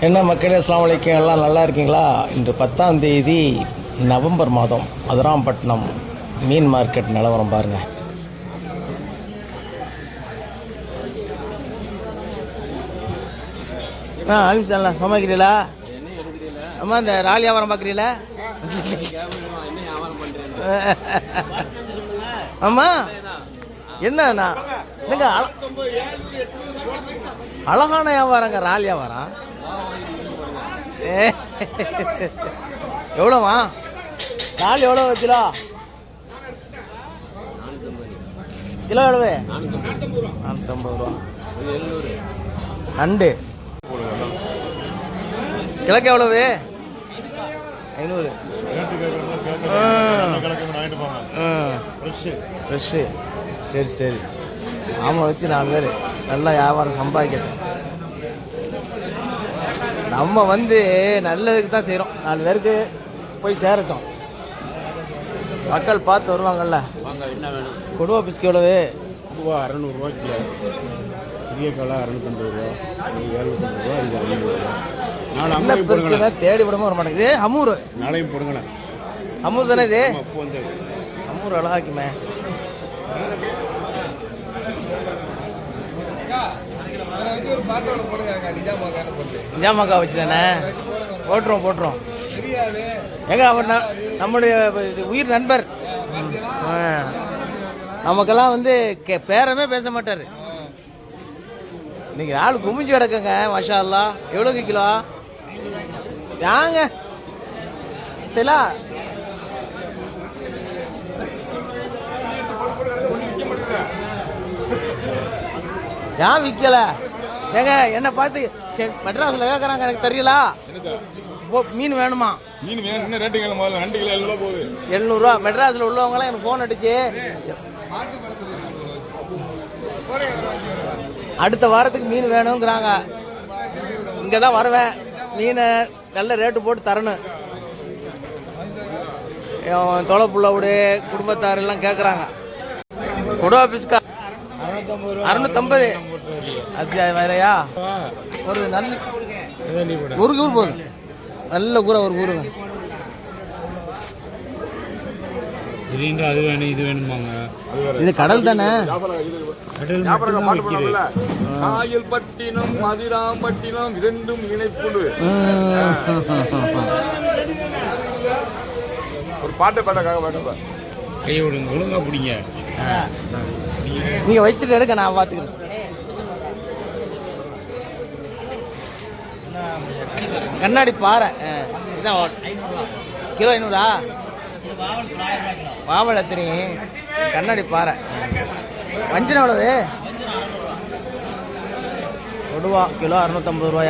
என்ன மக்களே அஸ்ஸலாமு அலைக்கும். எல்லாம் நல்லா இருக்கீங்களா? இன்று பத்தாம் தேதி நவம்பர் மாதம். மதுராம்பட்டினம் மீன் மார்க்கெட் நிலவரம் பாருங்கள் ஆ அலிம்சல்லாம் சமாளிக்கிறீங்களா அம்மா இந்த ராலி வியாபாரம் பார்க்குறீங்களா? அம்மா என்னண்ணா என்னங்க அழ- அழகான வியாபாரங்க ரால் வியாபாரம். ஏ. எவ்வளோவா நாள் எவ்வளோ கிலோ? கிலோ எவ்வளவு? நானூற்றம்பது ரூபா. நண்டு. கிழக்கு எவ்வளவு? ஐநூறு. ஃப்ரெஷ்ஷு. சரி சரி. ஆமாம் வச்சு நாலு பேர். நல்லா வியாபாரம் சம்பாதிக்கிறேன் நம்ம வந்து நல்லதுக்கு தான் செய்கிறோம் நாலு பேருக்கு போய் சேரட்டும். மக்கள் பார்த்து வருவாங்கல்ல. கொடுவா பிஸ்கி எவ்வளவு? ரூபா அறநூறுவா கிலோ. பெரிய காலை அறநூத்தம்பது ரூபா. ஏழ்நூத்தம்பது ரூபா இது ஐநூறுரூவா நாலு அம்மாவையும் பிரச்சனை? தேடி விடமா வர மாட்டேங்குது. அமூர் நாளையும் போடுங்களேன். அமூர் தானே இது அமூர் அழகாக்குமே. நிஜாமாக்கா வச்சு தானே போட்டுருவோம் போட்டுருவோம் எங்க அவர் நம்முடைய உயிர் நண்பர். நமக்கெல்லாம் வந்து பேரமே பேச மாட்டாரு. இன்னைக்கு ஆள் குமிஞ்சு கிடக்குங்க மாஷா அல்லா எவ்வளோக்கு கிலோ? யாங்க? தெரியல ஏன் விற்கல ஏங்க என்ன பார்த்து சரி, மெட்ராஸ்ல கேட்குறாங்க எனக்கு தெரியல. மீன் வேணுமா? மீன் வேணும். என்ன ரேட்டு முதல்ல. ரெண்டு கிலோ எழுநூறுவா போகுது. எழுநூறுவா. மெட்ராஸில் உள்ளவங்களாம் எனக்கு ஃபோன் அடிச்சு. அடுத்த வாரத்துக்கு மீன் வேணுங்கிறாங்க. இங்கே தான் வருவேன். மீனை நல்ல ரேட்டு போட்டு தரணும். தொலை புள்ளவுடு குடும்பத்தார் எல்லாம் கேட்குறாங்க கொடுவா பிஸ்கா அறுநூத்தம்பது அது வேறையா? ஒரு நல்ல ஒரு கூறு போதும். நல்ல கூரை ஒரு இதுங்க அது வேணும் இது வேணுமாங்க இது கடல் தானே? காயல்பட்டினம் மதிராம்பட்டினம் இரண்டும் இணைப்புண்டு ஒரு பாட்டு பாட்டக்காக பாட்டு கையை விடுங்க ஒழுங்கா பிடிங்க. நீங்க வச்சுட்டு எடுக்க நான் பாத்துக்கிறேன். கண்ணாடி பாறை. இதான் கிலோ ஐநூறா? வாவல் எத்தனை கண்ணாடி பாறை. வஞ்சனம் எவ்வளவு? கொடுவா கிலோ அறுநூத்தம்பது ரூபாயா?